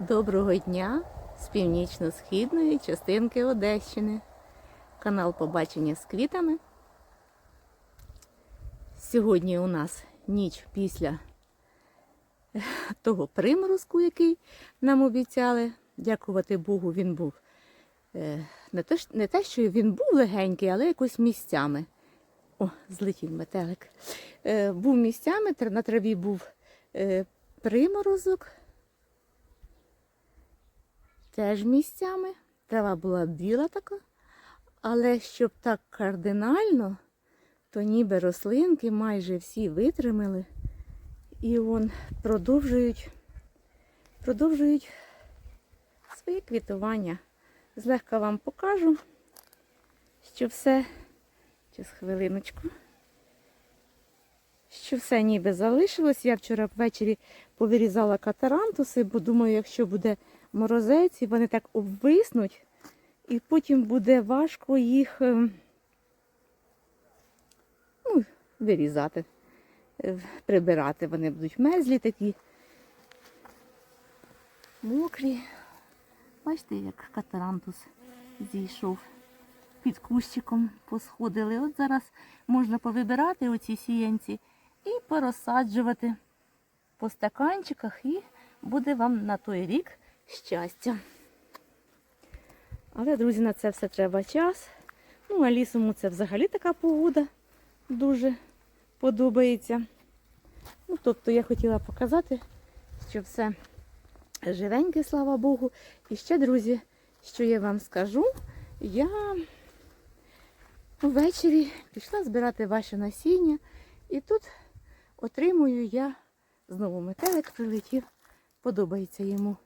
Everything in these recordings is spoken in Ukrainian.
Доброго дня з північно-східної частинки Одещини. Канал Побачення з квітами. Сьогодні у нас ніч після того приморозку, який нам обіцяли. Дякувати Богу, він був е, не те, що- не те, що він був легенький, але якось місцями. О, злетів метелик. Е, Був місцями, на траві був е, приморозок. Теж місцями. Трава була біла така, але щоб так кардинально, то ніби рослинки майже всі витримали і вон продовжують, продовжують своє квітування. Злегка вам покажу, що все, через хвилиночку, що все ніби залишилось. Я вчора ввечері повирізала катарантуси, бо думаю, якщо буде морозець, і вони так обвиснуть, і потім буде важко їх ем, ну, вирізати, е, прибирати. Вони будуть мерзлі такі, мокрі. Бачите, як катарантус зійшов під кущиком, посходили. От зараз можна повибирати оці сіянці і порозсаджувати по стаканчиках, і буде вам на той рік щастя. Але, друзі, на це все треба час. Ну, а лісому це взагалі така погода дуже подобається. Ну, тобто я хотіла показати, що все живеньке, слава Богу. І ще, друзі, що я вам скажу, я ввечері пішла збирати ваше насіння, і тут отримую я знову метелик прилетів, подобається йому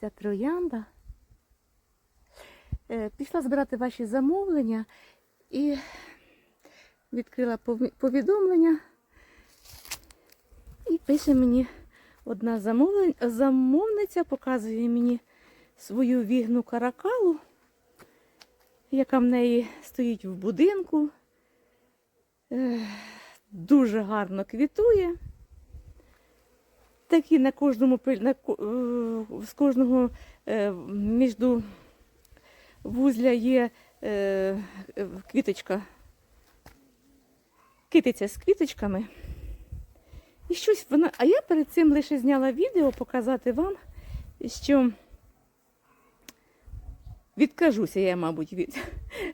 ця троянда. Е, Пішла збирати ваші замовлення і відкрила повідомлення. І пише мені одна замовниця, показує мені свою вігну каракалу, яка в неї стоїть в будинку. Е, Дуже гарно квітує. Такі на кожному на, е, з кожного е, між вузля є е, квіточка, китиця з квіточками. І щось вона. А я перед цим лише зняла відео показати вам, що відкажуся я, мабуть, від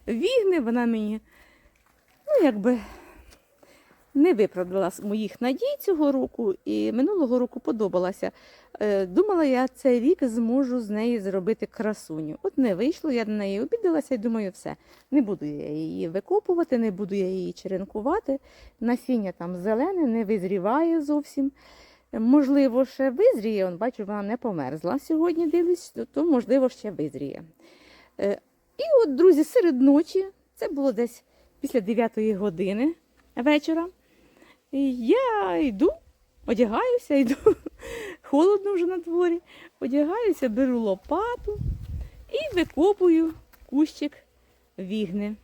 вігни. Вона мені, ну, якби не виправдала моїх надій цього року і минулого року подобалася. Е, Думала, я цей рік зможу з неї зробити красуню. От не вийшло, я на неї обідалася і думаю, все, не буду я її викопувати, не буду я її черенкувати. Насіння там зелене, не визріває зовсім. Можливо, ще визріє, он, бачу, вона не померзла сьогодні, дивлюсь, то- то можливо ще визріє. Е, І от, друзі, серед ночі, це було десь після 9 години вечора. І Я йду, одягаюся, йду. Холодно вже на дворі. Одягаюся, беру лопату і викопую кущик вігни.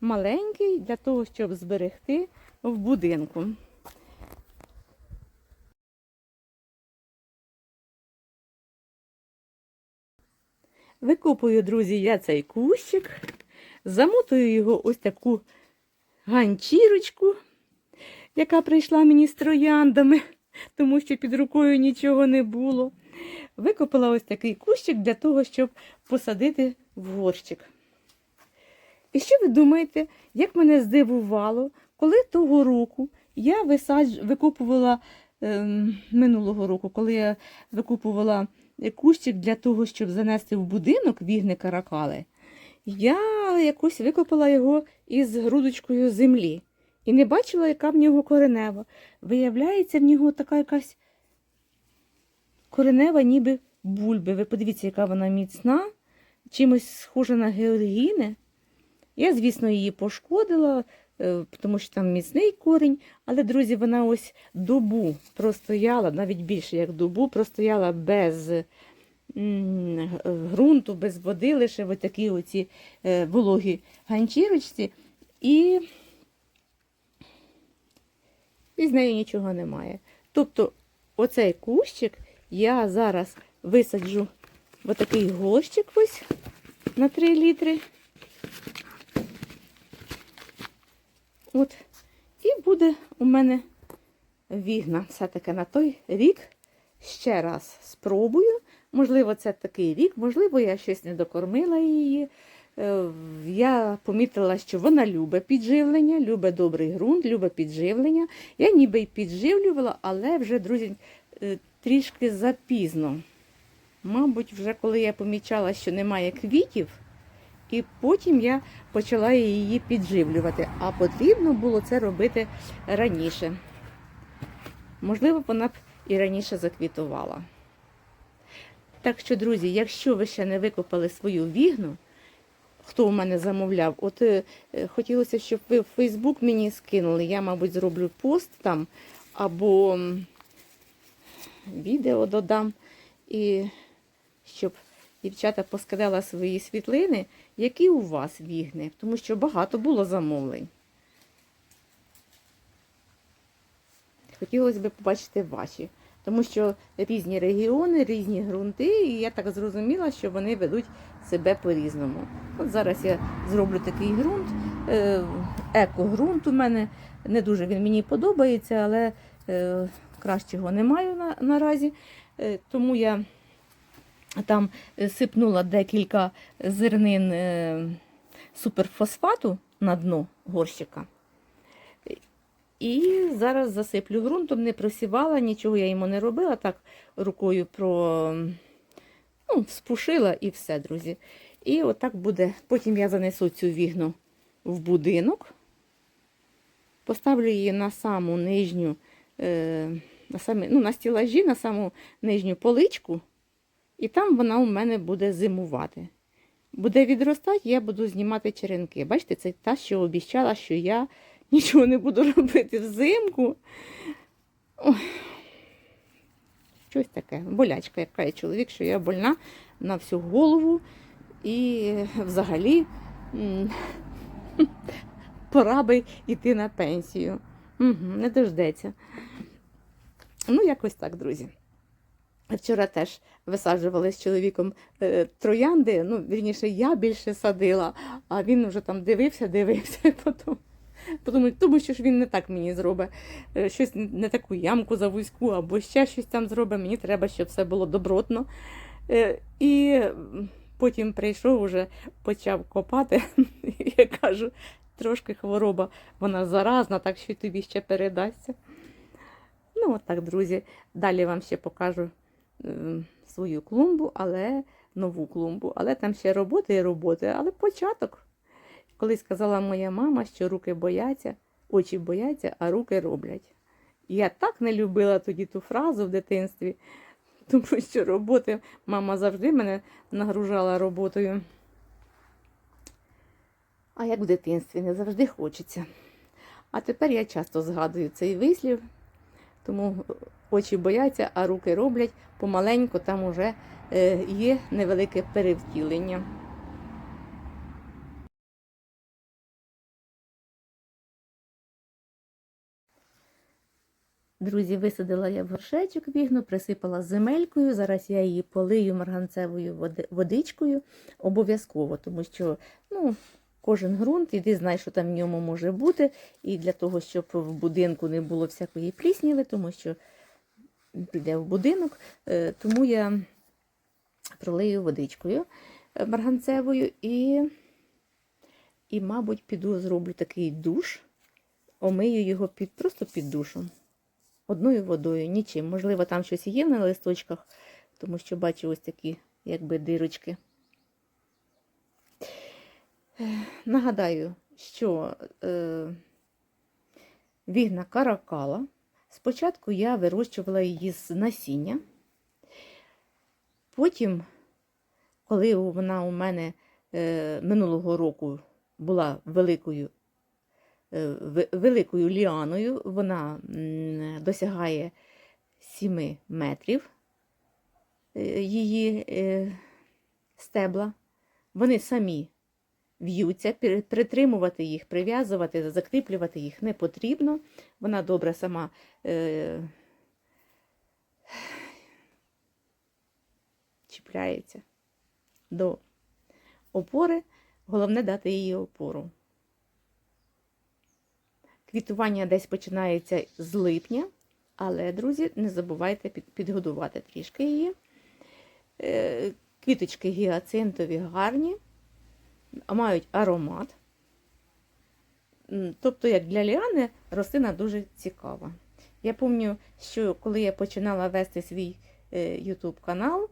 Маленький для того, щоб зберегти в будинку. Викопую, друзі, я цей кущик, замотую його ось таку ганчірочку, яка прийшла мені з трояндами, тому що під рукою нічого не було. Викопала ось такий кущик для того, щоб посадити в горщик. І що ви думаєте, як мене здивувало, коли того року я висадж... викопувала ем, минулого року, коли я викопувала кущик для того, щоб занести в будинок вігни каракали, я якось викопала його із грудочкою землі і не бачила, яка в нього коренева. Виявляється, в нього така якась коренева, ніби бульби. Ви подивіться, яка вона міцна, чимось схожа на георгіни. Я, звісно, її пошкодила, е, тому що там міцний корінь, але, друзі, вона ось добу простояла, навіть більше як добу, простояла без ґрунту, без води, лише в такі оці е, вологі ганчірочці. І, і з нею нічого немає. Тобто, оцей кущик я зараз висаджу в отакий горщик ось на 3 літри. От. І буде у мене вігна. Все-таки на той рік ще раз спробую. Можливо, це такий рік, можливо, я щось не докормила її. Е, Я помітила, що вона любить підживлення, любить добрий ґрунт, любить підживлення. Я ніби й підживлювала, але вже, друзі, е, трішки запізно. Мабуть, вже коли я помічала, що немає квітів, і потім я почала її підживлювати. А потрібно було це робити раніше. Можливо, вона б і раніше заквітувала. Так що, друзі, якщо ви ще не викопали свою вігну, хто у мене замовляв, от е, е, хотілося, щоб ви в Фейсбук мені скинули. Я, мабуть, зроблю пост там або відео додам, і щоб дівчата поскидала свої світлини, які у вас вігни, тому що багато було замовлень. Хотілося б побачити ваші, тому що різні регіони, різні ґрунти, і я так зрозуміла, що вони ведуть себе по-різному. От зараз я зроблю такий ґрунт, е, еко-ґрунт у мене. Не дуже він мені подобається, але е, кращого не маю на, наразі. Е, тому я там сипнула декілька зернин суперфосфату на дно горщика. І зараз засиплю ґрунтом, не просівала, нічого я йому не робила, так рукою про ну, спушила і все, друзі. І отак буде. Потім я занесу цю вігну в будинок, поставлю її на саму нижню, е, на, самі, ну, на стілажі, на саму нижню поличку, і там вона у мене буде зимувати. Буде відростати, я буду знімати черенки. Бачите, це та, що обіцяла, що я нічого не буду робити взимку. Ой. Щось таке, болячка, як каже чоловік, що я больна на всю голову і взагалі пора би йти на пенсію. Угу, не дождеться. Ну, якось так, друзі. Вчора теж висаджували з чоловіком е, троянди. Ну, вірніше, я більше садила, а він вже там дивився, дивився потім. Тому, тому що ж він не так мені зробить. Е, Щось не таку ямку за вузьку, або ще щось там зробить. Мені треба, щоб все було добротно. Е, І потім прийшов, уже почав копати. Я кажу, трошки хвороба, вона заразна, так що тобі ще передасться. Ну, от друзі. Далі вам ще покажу е, свою клумбу, але нову клумбу. Але там ще роботи і роботи, але початок. Колись сказала моя мама, що руки бояться, очі бояться, а руки роблять. Я так не любила тоді ту фразу в дитинстві, тому що роботи мама завжди мене нагружала роботою. А як в дитинстві не завжди хочеться. А тепер я часто згадую цей вислів, тому очі бояться, а руки роблять помаленьку, там уже е, є невелике перевтілення. Друзі, висадила я в горшечок вігну, присипала земелькою. Зараз я її полию марганцевою водичкою обов'язково, тому що ну, кожен ґрунт, і ти знаєш, що там в ньому може бути. І для того, щоб в будинку не було всякої плісніви, тому що піде в будинок, е, тому я пролию водичкою е, марганцевою і, і, мабуть, піду зроблю такий душ, омию його під, просто під душом одною водою, нічим. Можливо, там щось є на листочках, тому що бачу ось такі, якби дирочки. Е, Нагадаю, що е, вігна каракала. Спочатку я вирощувала її з насіння. Потім, коли вона у мене е, минулого року була великою великою ліаною, вона досягає 7 метрів е, її е, стебла. Вони самі в'ються, притримувати їх, прив'язувати, закріплювати їх не потрібно. Вона добре сама е, чіпляється до опори. Головне дати їй опору. Квітування десь починається з липня, але, друзі, не забувайте під- підгодувати трішки її. Е, Квіточки гіацинтові гарні, мають аромат. Тобто, як для Ліани, рослина дуже цікава. Я пам'ятаю, що коли я починала вести свій е, YouTube канал,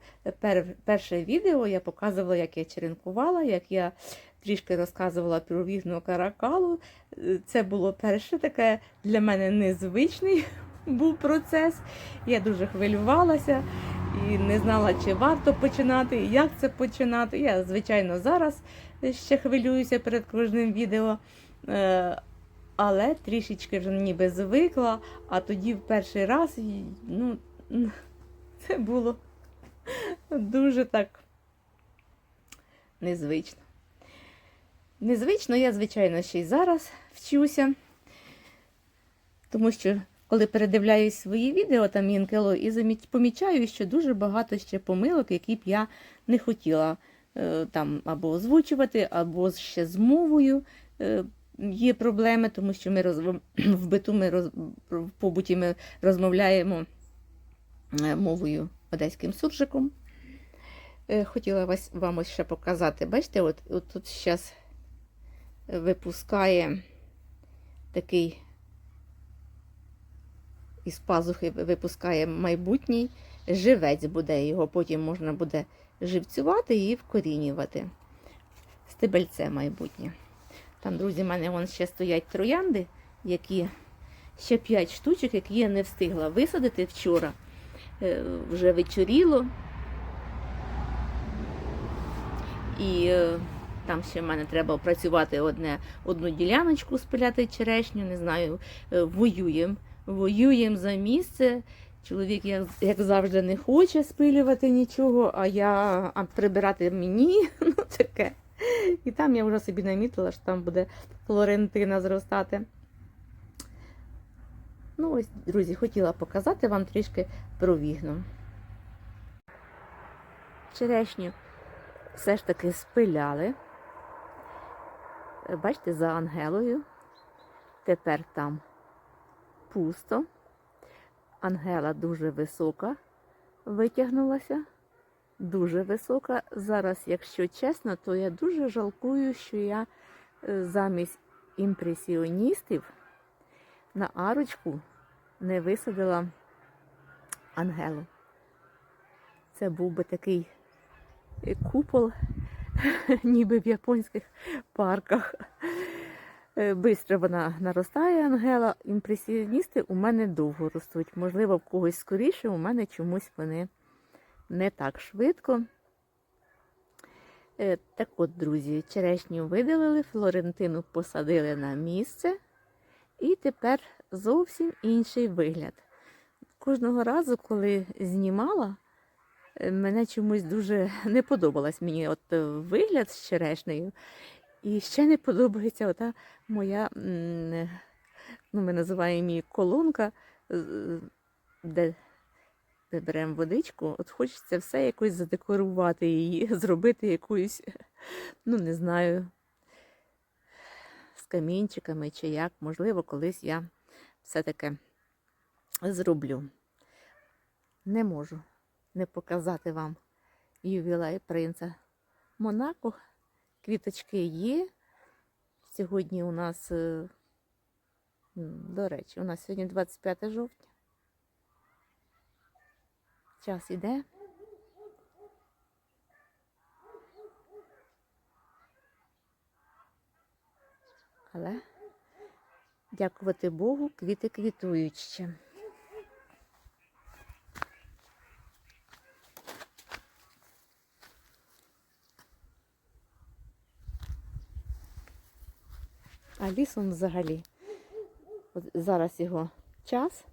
перше відео я показувала, як я черенкувала, як я трішки розказувала про вігну каракалу. Це було перше таке для мене незвичний був процес. Я дуже хвилювалася і не знала, чи варто починати, як це починати. Я, звичайно, зараз ще хвилююся перед кожним відео. Е, Але трішечки вже ніби звикла, а тоді в перший раз ну, це було дуже так незвично. Незвично я, звичайно, ще й зараз вчуся, тому що коли передивляюсь свої відео там інколи і помічаю, що дуже багато ще помилок, які б я не хотіла е, там або озвучувати, або ще з мовою. е, Є проблеми, тому що ми роз... в биту ми роз... в побуті ми розмовляємо е, мовою одеським суржиком. Хотіла вас, вам ще показати. Бачите, от, от тут зараз випускає такий із пазухи випускає майбутній живець буде. Його потім можна буде живцювати і вкорінювати. Стебельце майбутнє. Там, друзі, в мене вон ще стоять троянди, які ще 5 штучок, які я не встигла висадити вчора. Е, Вже вечоріло. І е, там ще в мене треба опрацювати одне, одну діляночку, спиляти черешню, не знаю, е, воюємо. Воюємо за місце. Чоловік, як, як завжди, не хоче спилювати нічого, а я а прибирати мені, ну таке. І там я вже собі намітила, що там буде флорентина зростати. Ну, ось, друзі, хотіла показати вам трішки про вігну. Черешню все ж таки спиляли. Е, Бачите, за Ангелою. Тепер там пусто. Ангела дуже висока витягнулася. Дуже висока. Зараз, якщо чесно, то я дуже жалкую, що я е, замість імпресіоністів на арочку не висадила Ангелу. Це був би такий е, купол, ніби в японських парках. Е, Бистро вона наростає, Ангела. Імпресіоністи у мене довго ростуть. Можливо, в когось скоріше, у мене чомусь вони не так швидко. Е, Так от, друзі, черешню видалили, Флорентину посадили на місце. І тепер зовсім інший вигляд. Кожного разу, коли знімала, мене чомусь дуже не подобалась мені от е, вигляд з черешнею. І ще не подобається ота моя, ну, ми називаємо її колонка, де, де беремо водичку. От хочеться все якось задекорувати її, зробити якусь, ну не знаю, з камінчиками чи як. Можливо, колись я все-таки зроблю. Не можу не показати вам ювілей принца Монако. Квіточки є. Сьогодні у нас, е, до речі, у нас сьогодні 25 жовтня. Час іде. Але, дякувати Богу, квіти квітують ще. Лісом взагалі. От зараз його час.